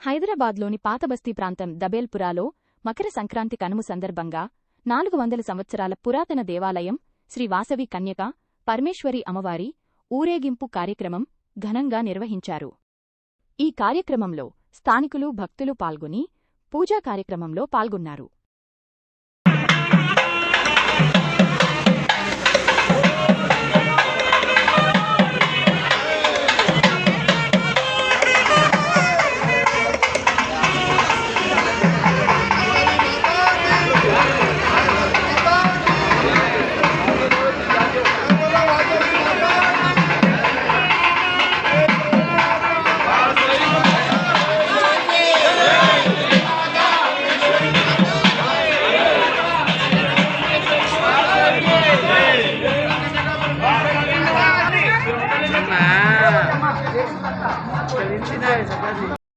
హైదరాబాద్లోని పాతబస్తీ ప్రాంతం దబేల్పురాలో మకర సంక్రాంతి కనుము సందర్భంగా నాలుగు వందల సంవత్సరాల పురాతన దేవాలయం శ్రీ వాసవి కన్యక పరమేశ్వరి అమ్మవారి ఊరేగింపు కార్యక్రమం ఘనంగా నిర్వహించారు. ఈ కార్యక్రమంలో స్థానికులు భక్తులు పాల్గొని పూజా కార్యక్రమంలో పాల్గొన్నారు. Feliz Navidad,